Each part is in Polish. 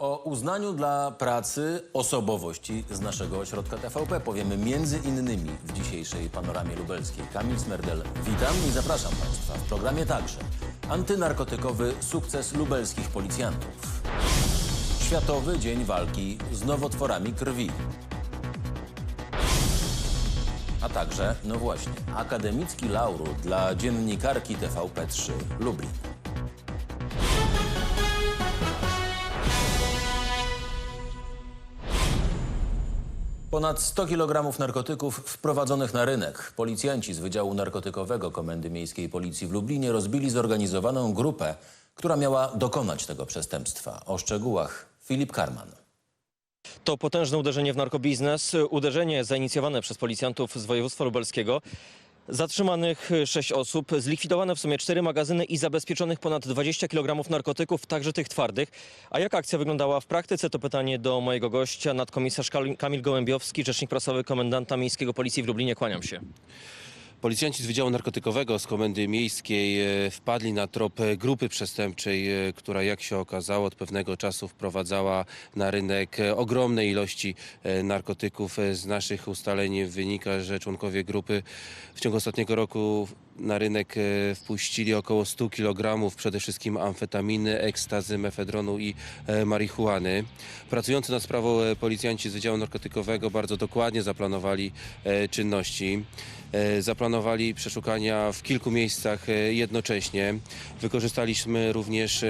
O uznaniu dla pracy osobowości z naszego ośrodka TVP powiemy między innymi w dzisiejszej panoramie lubelskiej. Kamil Smerdel, witam i zapraszam Państwa. W programie także antynarkotykowy sukces lubelskich policjantów. Światowy Dzień Walki z nowotworami krwi. A także, no właśnie, akademicki laureat dla dziennikarki TVP3 Lublin. Ponad 100 kg narkotyków wprowadzonych na rynek. Policjanci z Wydziału Narkotykowego Komendy Miejskiej Policji w Lublinie rozbili zorganizowaną grupę, która miała dokonać tego przestępstwa. O szczegółach Filip Karman. To potężne uderzenie w narkobiznes, uderzenie zainicjowane przez policjantów z województwa lubelskiego. Zatrzymanych sześć osób, zlikwidowane w sumie cztery magazyny i zabezpieczonych ponad 20 kg narkotyków, także tych twardych. A jak akcja wyglądała w praktyce, to pytanie do mojego gościa, nadkomisarz Kamil Gołębiowski, rzecznik prasowy komendanta miejskiego policji w Lublinie. Kłaniam się. Policjanci z Wydziału Narkotykowego z Komendy Miejskiej e, wpadli na trop grupy przestępczej, e, która jak się okazało od pewnego czasu wprowadzała na rynek e, ogromne ilości narkotyków. Z naszych ustaleń wynika, że członkowie grupy w ciągu ostatniego roku na rynek e, wpuścili około 100 kg przede wszystkim amfetaminy, ekstazy, mefedronu i e, marihuany. Pracujący nad sprawą e, policjanci z Wydziału Narkotykowego bardzo dokładnie zaplanowali czynności. Zaplanowali przeszukania w kilku miejscach jednocześnie. Wykorzystaliśmy również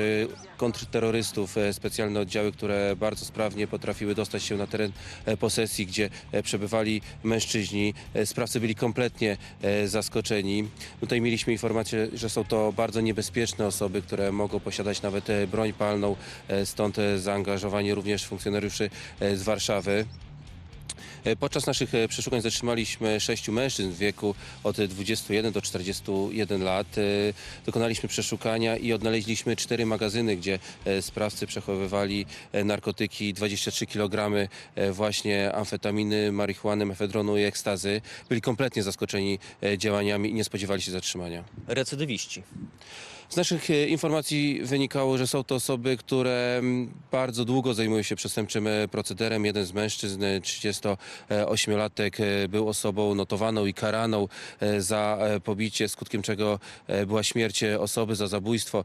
kontrterrorystów, specjalne oddziały, które bardzo sprawnie potrafiły dostać się na teren posesji, gdzie przebywali mężczyźni. Sprawcy byli kompletnie zaskoczeni. Tutaj mieliśmy informację, że są to bardzo niebezpieczne osoby, które mogą posiadać nawet e, broń palną, e, stąd e, zaangażowanie również funkcjonariuszy z Warszawy. E, Podczas naszych e, przeszukań zatrzymaliśmy sześciu mężczyzn w wieku od 21 do 41 lat. E, Dokonaliśmy przeszukania i odnaleźliśmy cztery magazyny, gdzie sprawcy przechowywali narkotyki, 23 kg właśnie amfetaminy, marihuany, mefedronu i ekstazy. Byli kompletnie zaskoczeni działaniami i nie spodziewali się zatrzymania. Recydywiści. Z naszych e, informacji wynikało, że są to osoby, które bardzo długo zajmują się przestępczym e, procederem. Jeden z mężczyzn, e, 38-latek, e, był osobą notowaną i karaną za pobicie, skutkiem czego była śmierć osoby za zabójstwo,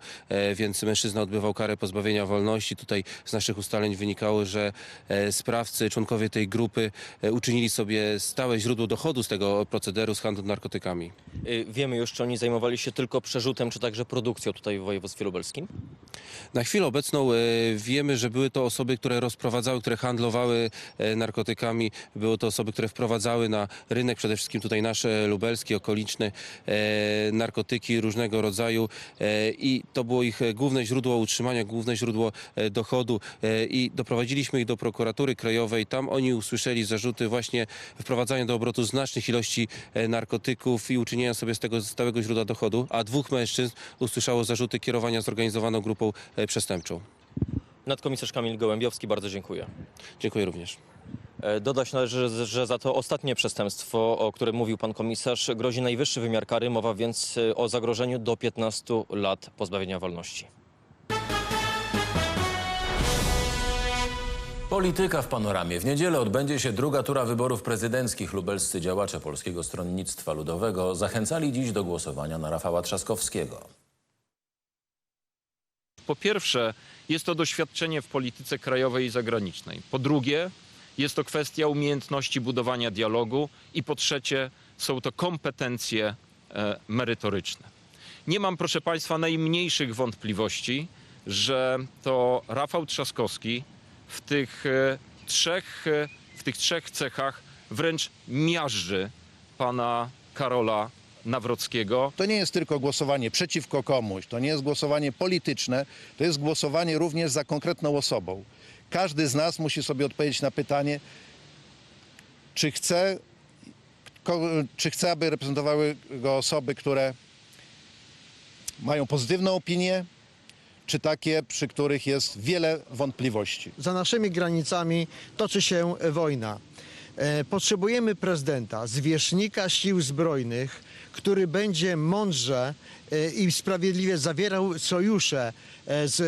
więc mężczyzna odbywał karę pozbawienia wolności. Tutaj z naszych ustaleń wynikało, że sprawcy, członkowie tej grupy uczynili sobie stałe źródło dochodu z tego procederu, z handlu narkotykami. Y, Wiemy już, czy oni zajmowali się tylko przerzutem, czy także produkcją tutaj w województwie lubelskim? Na chwilę obecną e, wiemy, że były to osoby, które rozprowadzały, które handlowały e, narkotykami. Były to osoby, które wprowadzały na rynek, przede wszystkim tutaj nasze lubelskie, okoliczne e, narkotyki różnego rodzaju i to było ich główne źródło utrzymania, główne źródło dochodu i doprowadziliśmy ich do prokuratury krajowej. Tam oni usłyszeli zarzuty właśnie wprowadzania do obrotu znacznych ilości narkotyków i uczynienia sobie z tego stałego źródła dochodu, a dwóch mężczyzn usłyszało zarzuty kierowania zorganizowaną grupą e, przestępczą. Nadkomisarz Kamil Gołębiowski, bardzo dziękuję. Dziękuję również. E, Dodać należy, że- za to ostatnie przestępstwo, o którym mówił pan komisarz, grozi najwyższy wymiar kary, mowa więc e, o zagrożeniu do 15 lat pozbawienia wolności. Polityka w panoramie. W niedzielę odbędzie się druga tura wyborów prezydenckich. Lubelscy działacze Polskiego Stronnictwa Ludowego zachęcali dziś do głosowania na Rafała Trzaskowskiego. Po pierwsze, jest to doświadczenie w polityce krajowej i zagranicznej. Po drugie, jest to kwestia umiejętności budowania dialogu. I po trzecie, są to kompetencje e, merytoryczne. Nie mam, proszę Państwa, najmniejszych wątpliwości, że to Rafał Trzaskowski w tych e, trzech, e, w tych trzech cechach wręcz miażdży pana Karola Nawrockiego. To nie jest tylko głosowanie przeciwko komuś, to nie jest głosowanie polityczne, to jest głosowanie również za konkretną osobą. Każdy z nas musi sobie odpowiedzieć na pytanie, czy chce, czy chce aby reprezentowały go osoby, które mają pozytywną opinię, czy takie, przy których jest wiele wątpliwości. za naszymi granicami toczy się wojna. E, Potrzebujemy prezydenta, zwierzchnika sił zbrojnych, który będzie mądrze e, i sprawiedliwie zawierał sojusze e, z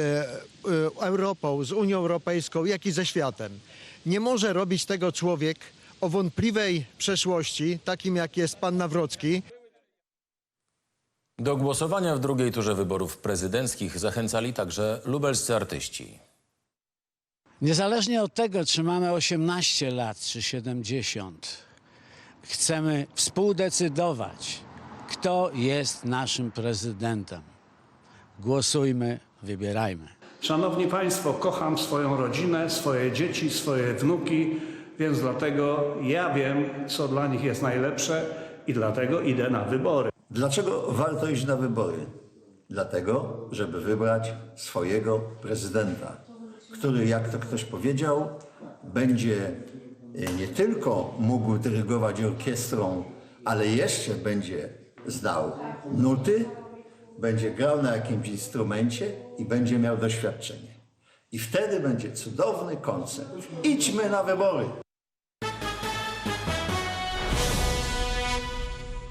Europą, z Unią Europejską, jak i ze światem. Nie może robić tego człowiek o wątpliwej przeszłości, takim jak jest pan Nawrocki, Do głosowania w drugiej turze wyborów prezydenckich zachęcali także lubelscy artyści. Niezależnie od tego, czy mamy 18 lat czy 70, chcemy współdecydować, kto jest naszym prezydentem. Głosujmy, wybierajmy. Szanowni Państwo, kocham swoją rodzinę, swoje dzieci, swoje wnuki, więc dlatego ja wiem, co dla nich jest najlepsze i dlatego idę na wybory. Dlaczego warto iść na wybory? Dlatego, żeby wybrać swojego prezydenta, który, jak to ktoś powiedział, będzie e, nie tylko mógł dyrygować orkiestrą, ale jeszcze będzie znał nuty, będzie grał na jakimś instrumencie i będzie miał doświadczenie. I wtedy będzie cudowny koncert. Idźmy na wybory!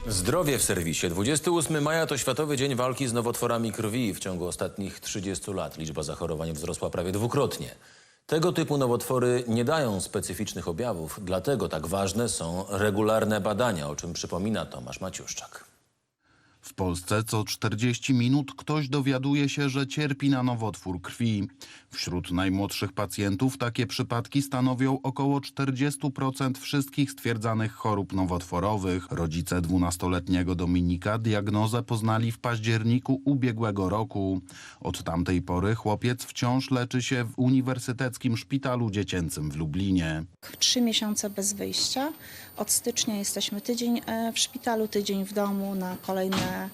Zdrowie w serwisie. 28 maja to Światowy Dzień Walki z Nowotworami Krwi. W ciągu ostatnich 30 lat liczba zachorowań wzrosła prawie dwukrotnie. Tego typu nowotwory nie dają specyficznych objawów, dlatego tak ważne są regularne badania, o czym przypomina Tomasz Maciuszczak. W Polsce co 40 minut ktoś dowiaduje się, że cierpi na nowotwór krwi. Wśród najmłodszych pacjentów takie przypadki stanowią około 40% wszystkich stwierdzanych chorób nowotworowych. Rodzice 12-letniego Dominika diagnozę poznali w październiku ubiegłego roku. Od tamtej pory chłopiec wciąż leczy się w Uniwersyteckim Szpitalu Dziecięcym w Lublinie. Trzy miesiące bez wyjścia. Od stycznia jesteśmy tydzień e, w szpitalu, tydzień w domu na kolejne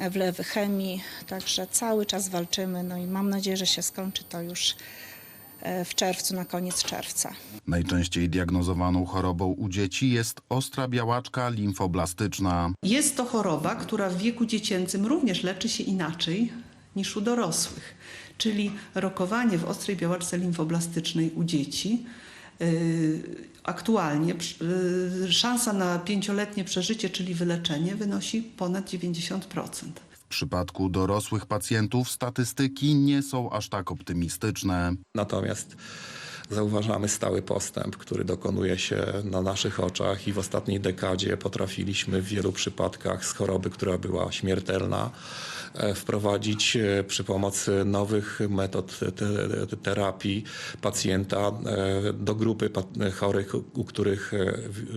wlewy chemii. Także cały czas walczymy. No i mam nadzieję, że się skończy to już e, w czerwcu, na koniec czerwca. Najczęściej diagnozowaną chorobą u dzieci jest ostra białaczka limfoblastyczna. Jest to choroba, która w wieku dziecięcym również leczy się inaczej niż u dorosłych. Czyli rokowanie w ostrej białaczce limfoblastycznej u dzieci. Aktualnie yy, szansa na pięcioletnie przeżycie, czyli wyleczenie, wynosi ponad 90%. W przypadku dorosłych pacjentów statystyki nie są aż tak optymistyczne. Natomiast zauważamy stały postęp, który dokonuje się na naszych oczach i w ostatniej dekadzie potrafiliśmy w wielu przypadkach z choroby, która była śmiertelna, e, wprowadzić e, przy pomocy nowych metod te- te- terapii pacjenta e, do grupy chorych, u których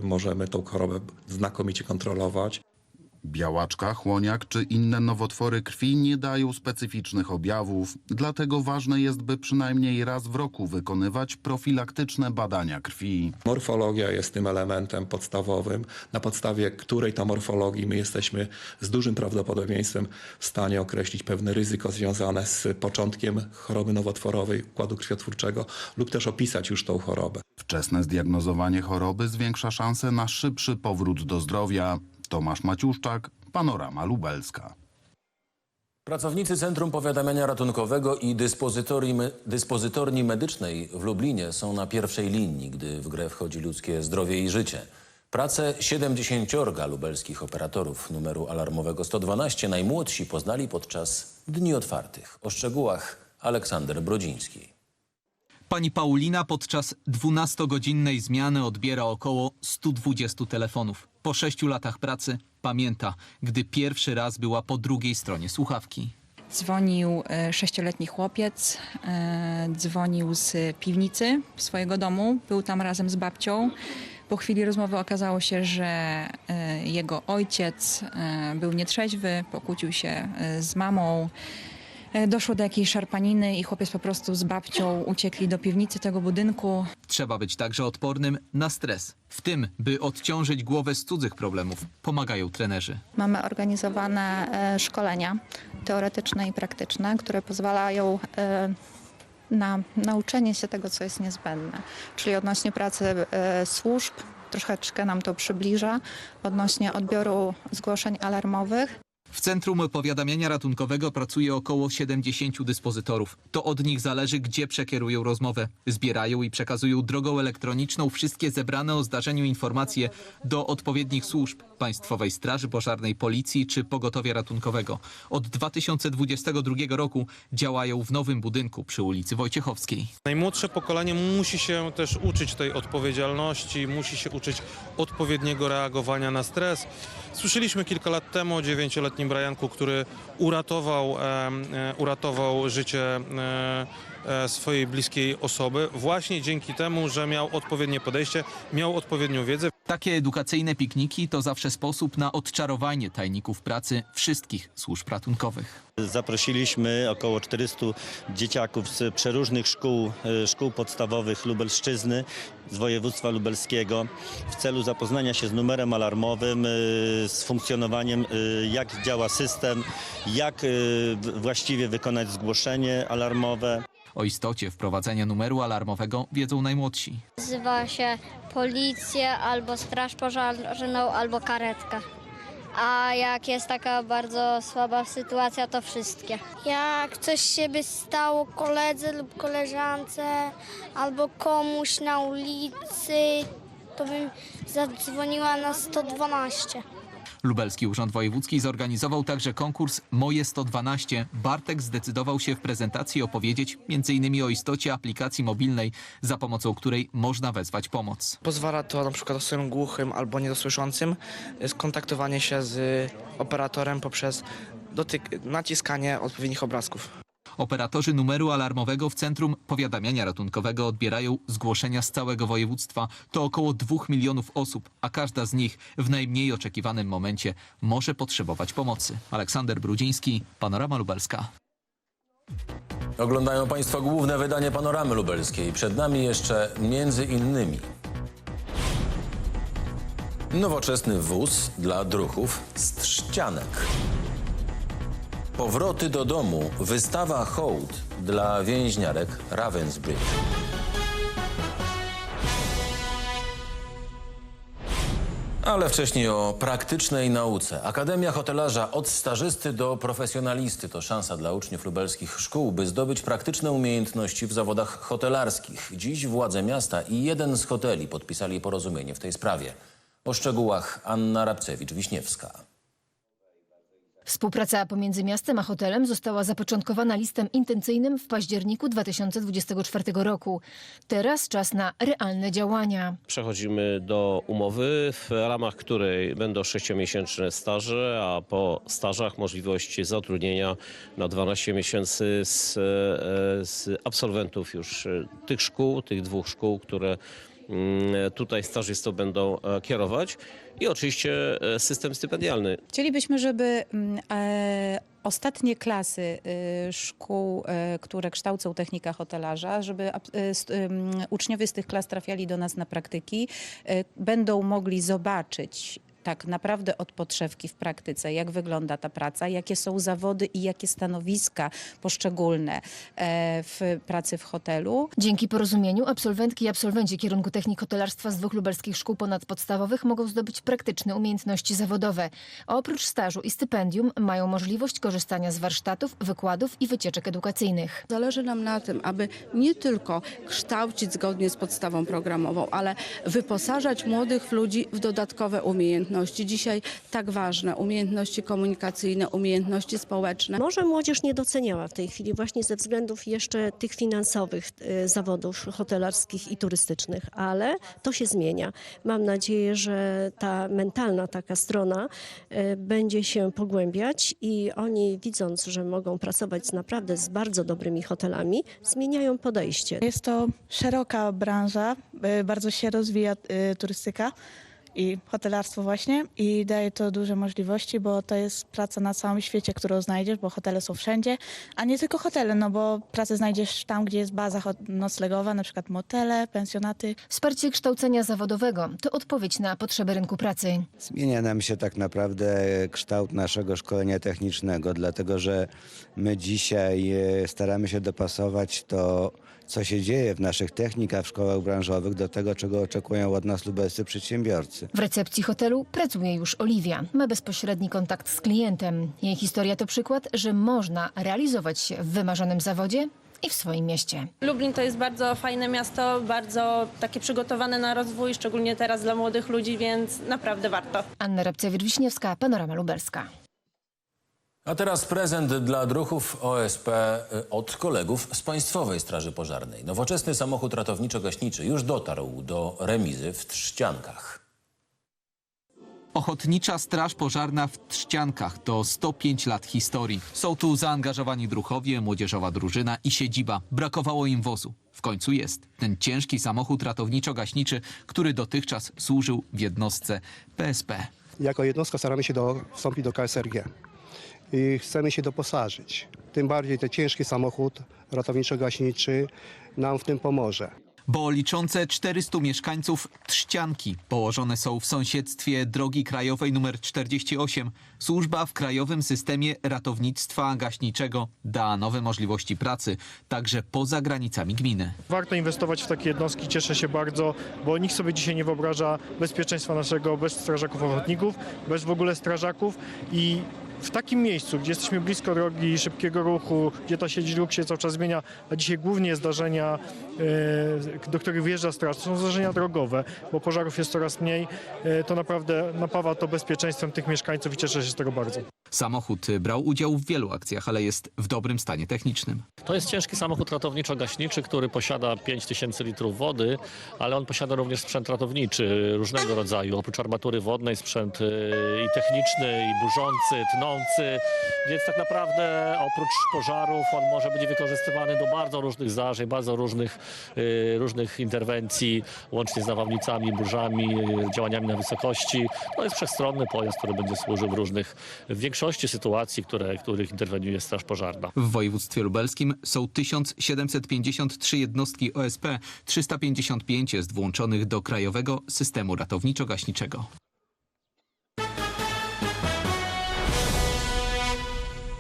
możemy tą chorobę znakomicie kontrolować. Białaczka, chłoniak czy inne nowotwory krwi nie dają specyficznych objawów, dlatego ważne jest, by przynajmniej raz w roku wykonywać profilaktyczne badania krwi. Morfologia jest tym elementem podstawowym, na podstawie której to morfologii my jesteśmy z dużym prawdopodobieństwem w stanie określić pewne ryzyko związane z początkiem choroby nowotworowej układu krwiotwórczego lub też opisać już tą chorobę. Wczesne zdiagnozowanie choroby zwiększa szanse na szybszy powrót do zdrowia. Tomasz Maciuszczak, Panorama Lubelska. Pracownicy Centrum Powiadamiania Ratunkowego i dyspozytorni, me- dyspozytorni medycznej w Lublinie są na pierwszej linii, gdy w grę wchodzi ludzkie zdrowie i życie. Pracę 70 lubelskich operatorów numeru alarmowego 112 najmłodsi poznali podczas Dni Otwartych. O szczegółach Aleksander Brodziński. Pani Paulina podczas 12-godzinnej zmiany odbiera około 120 telefonów. Po sześciu latach pracy pamięta, gdy pierwszy raz była po drugiej stronie słuchawki. Dzwonił e, sześcioletni chłopiec, e, dzwonił z piwnicy swojego domu, był tam razem z babcią. Po chwili rozmowy okazało się, że e, jego ojciec był nietrzeźwy, pokłócił się z mamą. E, Doszło do jakiejś szarpaniny i chłopiec po prostu z babcią uciekli do piwnicy tego budynku. Trzeba być także odpornym na stres. W tym, by odciążyć głowę z cudzych problemów, pomagają trenerzy. Mamy organizowane e, szkolenia teoretyczne i praktyczne, które pozwalają e, na nauczenie się tego, co jest niezbędne, czyli odnośnie pracy e, służb, troszeczkę nam to przybliża, odnośnie odbioru zgłoszeń alarmowych. W Centrum Powiadamiania Ratunkowego pracuje około 70 dyspozytorów. To od nich zależy, gdzie przekierują rozmowę. Zbierają i przekazują drogą elektroniczną wszystkie zebrane o zdarzeniu informacje do odpowiednich służb Państwowej Straży Pożarnej, Policji czy Pogotowia Ratunkowego. Od 2022 roku działają w nowym budynku przy ulicy Wojciechowskiej. Najmłodsze pokolenie musi się też uczyć tej odpowiedzialności, musi się uczyć odpowiedniego reagowania na stres. Słyszeliśmy kilka lat temu o dziewięcioletnim Brianku, który uratował, e, uratował życie e, e, swojej bliskiej osoby właśnie dzięki temu, że miał odpowiednie podejście, miał odpowiednią wiedzę. Takie edukacyjne pikniki to zawsze sposób na odczarowanie tajników pracy wszystkich służb ratunkowych. Zaprosiliśmy około 400 dzieciaków z przeróżnych szkół, e, szkół podstawowych Lubelszczyzny, z województwa lubelskiego w celu zapoznania się z numerem alarmowym, e, z funkcjonowaniem, e, jak działa system, jak właściwie wykonać zgłoszenie alarmowe. O istocie wprowadzenia numeru alarmowego wiedzą najmłodsi. Wzywa się policję albo straż pożarną, albo karetkę. A jak jest taka bardzo słaba sytuacja, to wszystkie. Jak coś się by stało koledze lub koleżance, albo komuś na ulicy, to bym zadzwoniła na 112. Lubelski Urząd Wojewódzki zorganizował także konkurs Moje 112. Bartek zdecydował się w prezentacji opowiedzieć m.in. o istocie aplikacji mobilnej, za pomocą której można wezwać pomoc. Pozwala to na przykład osobom głuchym albo niedosłyszącym skontaktowanie się z operatorem poprzez dotyk, naciskanie odpowiednich obrazków. Operatorzy numeru alarmowego w Centrum Powiadamiania Ratunkowego odbierają zgłoszenia z całego województwa. To około 2 milionów osób, a każda z nich w najmniej oczekiwanym momencie może potrzebować pomocy. Aleksander Brudziński, Panorama Lubelska. Oglądają Państwo główne wydanie Panoramy Lubelskiej. Przed nami jeszcze między innymi nowoczesny wóz dla druhów z trzcianek. Powroty do domu, wystawa hołd dla więźniarek Ravensbrück. Ale wcześniej o praktycznej nauce. Akademia Hotelarza od stażysty do profesjonalisty to szansa dla uczniów lubelskich szkół, by zdobyć praktyczne umiejętności w zawodach hotelarskich. Dziś władze miasta i jeden z hoteli podpisali porozumienie w tej sprawie. O szczegółach Anna Rabcewicz-Wiśniewska. Współpraca pomiędzy miastem a hotelem została zapoczątkowana listem intencyjnym w październiku 2024 roku. Teraz czas na realne działania. Przechodzimy do umowy, w ramach której będą sześciomiesięczne staże, a po stażach możliwość zatrudnienia na 12 miesięcy z, e, z absolwentów już e, tych szkół, tych dwóch szkół, które tutaj stażystów będą e, kierować i oczywiście e, system stypendialny. Chcielibyśmy, żeby mm, e, ostatnie klasy szkół, które kształcą technika hotelarza, żeby uczniowie z tych klas trafiali do nas na praktyki, będą mogli zobaczyć tak naprawdę od podszewki w praktyce, jak wygląda ta praca, jakie są zawody i jakie stanowiska poszczególne e, w pracy w hotelu. Dzięki porozumieniu absolwentki i absolwenci kierunku technik hotelarstwa z dwóch lubelskich szkół ponadpodstawowych mogą zdobyć praktyczne umiejętności zawodowe. A oprócz stażu i stypendium mają możliwość korzystania z warsztatów, wykładów i wycieczek edukacyjnych. Zależy nam na tym, aby nie tylko kształcić zgodnie z podstawą programową, ale wyposażać młodych ludzi w dodatkowe umiejętności. Dzisiaj tak ważne umiejętności komunikacyjne, umiejętności społeczne. Może młodzież nie doceniała w tej chwili właśnie ze względów jeszcze tych finansowych e, zawodów hotelarskich i turystycznych, ale to się zmienia. Mam nadzieję, że ta mentalna taka strona e, będzie się pogłębiać i oni widząc, że mogą pracować naprawdę z bardzo dobrymi hotelami, zmieniają podejście. Jest to szeroka branża, y, bardzo się rozwija y, turystyka i hotelarstwo właśnie i daje to duże możliwości, bo to jest praca na całym świecie, którą znajdziesz, bo hotele są wszędzie, a nie tylko hotele, no bo pracę znajdziesz tam, gdzie jest baza noclegowa, na przykład motele, pensjonaty. Wsparcie kształcenia zawodowego to odpowiedź na potrzeby rynku pracy. Zmienia nam się tak naprawdę kształt naszego szkolenia technicznego, dlatego że my dzisiaj e, staramy się dopasować to, co się dzieje w naszych technikach, w szkołach branżowych, do tego, czego oczekują od nas lubelscy przedsiębiorcy. W recepcji hotelu pracuje już Oliwia. Ma bezpośredni kontakt z klientem. Jej historia to przykład, że można realizować się w wymarzonym zawodzie i w swoim mieście. Lublin to jest bardzo fajne miasto, bardzo takie przygotowane na rozwój, szczególnie teraz dla młodych ludzi, więc naprawdę warto. Anna Rabcewicz-Wiśniewska, Panorama Lubelska. A teraz prezent dla druhów OSP y, od kolegów z Państwowej Straży Pożarnej. Nowoczesny samochód ratowniczo-gaśniczy już dotarł do remizy w Trzciankach. Ochotnicza Straż Pożarna w Trzciankach to 105 lat historii. Są tu zaangażowani druchowie, młodzieżowa drużyna i siedziba. Brakowało im wozu. W końcu jest ten ciężki samochód ratowniczo-gaśniczy, który dotychczas służył w jednostce PSP. Jako jednostka staramy się do, wstąpić do KSRG i chcemy się doposażyć. Tym bardziej ten ciężki samochód ratowniczo-gaśniczy nam w tym pomoże. Bo liczące 400 mieszkańców Trzcianki położone są w sąsiedztwie drogi krajowej nr 48. Służba w krajowym systemie ratownictwa gaśniczego da nowe możliwości pracy, także poza granicami gminy. Warto inwestować w takie jednostki, cieszę się bardzo, bo nikt sobie dzisiaj nie wyobraża bezpieczeństwa naszego bez strażaków ochotników, bez w ogóle strażaków i w takim miejscu, gdzie jesteśmy blisko drogi szybkiego ruchu, gdzie ta sieć dróg się cały czas zmienia, a dzisiaj głównie zdarzenia, e, do których wyjeżdża straż, to są zdarzenia drogowe, bo pożarów jest coraz mniej, e, to naprawdę napawa to bezpieczeństwem tych mieszkańców i cieszę się z tego bardzo. Samochód brał udział w wielu akcjach, ale jest w dobrym stanie technicznym. To jest ciężki samochód ratowniczo-gaśniczy, który posiada 5000 litrów wody, ale on posiada również sprzęt ratowniczy różnego rodzaju. Oprócz armatury wodnej sprzęt y, i techniczny, i burzący, tnący, więc tak naprawdę oprócz pożarów on może być wykorzystywany do bardzo różnych zdarzeń, bardzo różnych, y, różnych interwencji, łącznie z nawałnicami, burzami, y, działaniami na wysokości. To jest wszechstronny pojazd, który będzie służył w różnych, w większości sytuacji, które, których interweniuje Straż Pożarna. W województwie lubelskim są 1753 jednostki OSP, 355 jest włączonych do krajowego systemu ratowniczo-gaśniczego.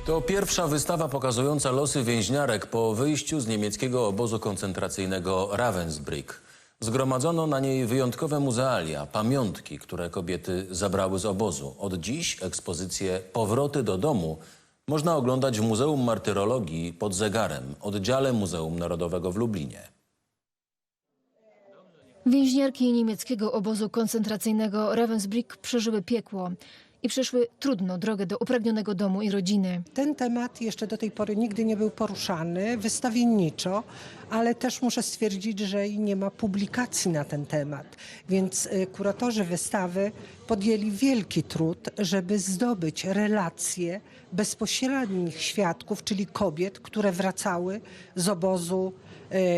To pierwsza wystawa pokazująca losy więźniarek po wyjściu z niemieckiego obozu koncentracyjnego Ravensbrück. Zgromadzono na niej wyjątkowe muzealia, pamiątki, które kobiety zabrały z obozu. Od dziś ekspozycję Powroty do domu można oglądać w Muzeum Martyrologii pod zegarem, oddziale Muzeum Narodowego w Lublinie. Więźniarki niemieckiego obozu koncentracyjnego Ravensbrück przeżyły piekło i przeszły trudną drogę do upragnionego domu i rodziny. Ten temat jeszcze do tej pory nigdy nie był poruszany wystawienniczo, ale też muszę stwierdzić, że nie ma publikacji na ten temat. Więc y, kuratorzy wystawy podjęli wielki trud, żeby zdobyć relacje bezpośrednich świadków, czyli kobiet, które wracały z obozu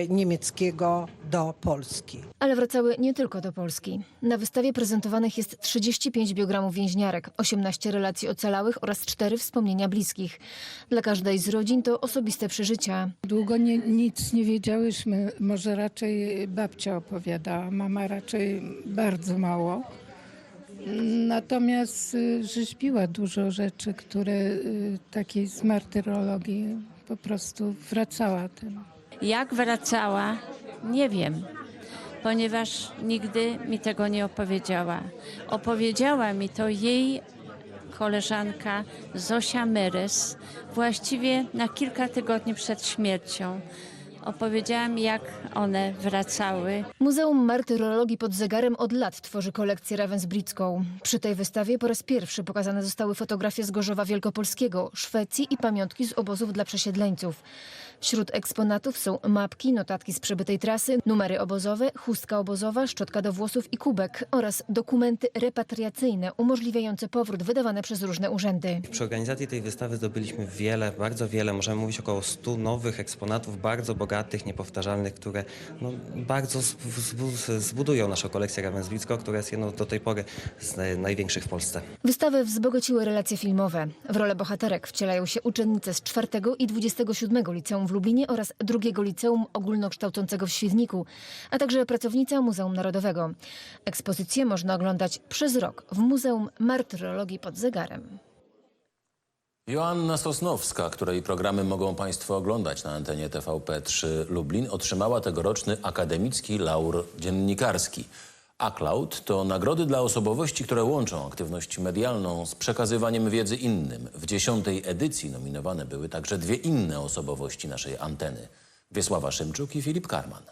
niemieckiego do Polski. Ale wracały nie tylko do Polski. Na wystawie prezentowanych jest 35 biogramów więźniarek, 18 relacji ocalałych oraz 4 wspomnienia bliskich. Dla każdej z rodzin to osobiste przeżycia. Długo nie, nic nie wiedziałyśmy, może raczej babcia opowiadała, mama raczej bardzo mało. Natomiast y, rzeźbiła dużo rzeczy, które y, takiej z martyrologii po prostu wracała tym. Jak wracała, nie wiem, ponieważ nigdy mi tego nie opowiedziała. Opowiedziała mi to jej koleżanka Zosia Myrys, właściwie na kilka tygodni przed śmiercią. Opowiedziała mi, jak one wracały. Muzeum Martyrologii pod zegarem od lat tworzy kolekcję ravensbricką. Przy tej wystawie po raz pierwszy pokazane zostały fotografie z Gorzowa Wielkopolskiego, Szwecji i pamiątki z obozów dla przesiedleńców. Wśród eksponatów są mapki, notatki z przebytej trasy, numery obozowe, chustka obozowa, szczotka do włosów i kubek oraz dokumenty repatriacyjne umożliwiające powrót wydawane przez różne urzędy. Przy organizacji tej wystawy zdobyliśmy wiele, bardzo wiele, możemy mówić około 100 nowych eksponatów, bardzo bogatych, niepowtarzalnych, które no, bardzo zbu- zbudują naszą kolekcję Ravensbricką, która jest jedną do tej pory z naj- największych w Polsce. Wystawę wzbogaciły relacje filmowe. W rolę bohaterek wcielają się uczennice z 4 i 27 liceum w Lublinie oraz drugiego liceum ogólnokształcącego w Świdniku, a także pracownica Muzeum Narodowego. Ekspozycję można oglądać przez rok w Muzeum Martyrologii pod zegarem. Joanna Sosnowska, której programy mogą Państwo oglądać na antenie TVP3 Lublin, otrzymała tegoroczny akademicki laur dziennikarski. Aklaud to nagrody dla osobowości, które łączą aktywność medialną z przekazywaniem wiedzy innym. W dziesiątej edycji nominowane były także dwie inne osobowości naszej anteny. Wiesława Szymczuk i Filip Karman.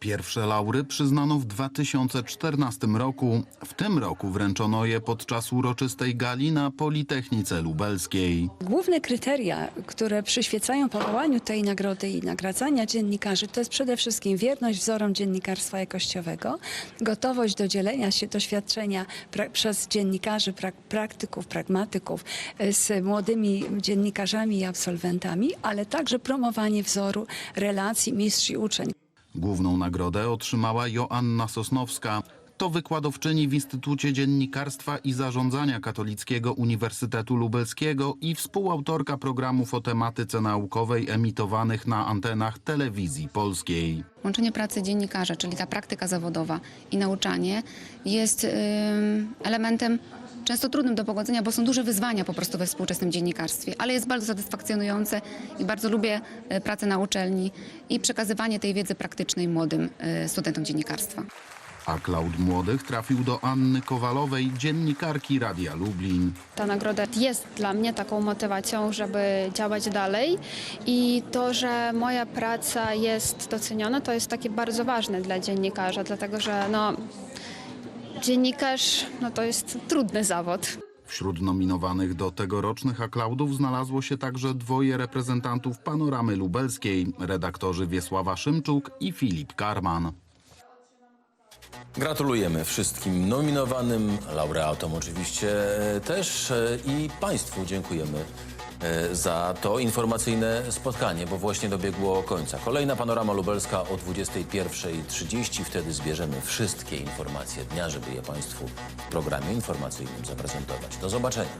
Pierwsze laury przyznano w 2014 roku. W tym roku wręczono je podczas uroczystej gali na Politechnice Lubelskiej. Główne kryteria, które przyświecają powołaniu tej nagrody i nagradzania dziennikarzy, to jest przede wszystkim wierność wzorom dziennikarstwa jakościowego, gotowość do dzielenia się doświadczenia przez dziennikarzy, prak- praktyków, pragmatyków e, z młodymi dziennikarzami i absolwentami, ale także promowanie wzoru relacji mistrz i uczeń. Główną nagrodę otrzymała Joanna Sosnowska. To wykładowczyni w Instytucie Dziennikarstwa i Zarządzania Katolickiego Uniwersytetu Lubelskiego i współautorka programów o tematyce naukowej emitowanych na antenach telewizji polskiej. Łączenie pracy dziennikarza, czyli ta praktyka zawodowa i nauczanie jest elementem często trudnym do pogodzenia, bo są duże wyzwania po prostu we współczesnym dziennikarstwie, ale jest bardzo satysfakcjonujące i bardzo lubię y, pracę na uczelni i przekazywanie tej wiedzy praktycznej młodym y, studentom dziennikarstwa. A Klaud Młodych trafił do Anny Kowalowej, dziennikarki Radia Lublin. Ta nagroda jest dla mnie taką motywacją, żeby działać dalej i to, że moja praca jest doceniona, to jest takie bardzo ważne dla dziennikarza, dlatego że no, dziennikarz no, to jest trudny zawód. Wśród nominowanych do tegorocznych aklaudów znalazło się także dwoje reprezentantów panoramy lubelskiej, redaktorzy Wiesława Szymczuk i Filip Karman. Gratulujemy wszystkim nominowanym, laureatom oczywiście też e, i Państwu dziękujemy e, za to informacyjne spotkanie, bo właśnie dobiegło końca. Kolejna Panorama Lubelska o 21.30. Wtedy zbierzemy wszystkie informacje dnia, żeby je Państwu w programie informacyjnym zaprezentować. Do zobaczenia.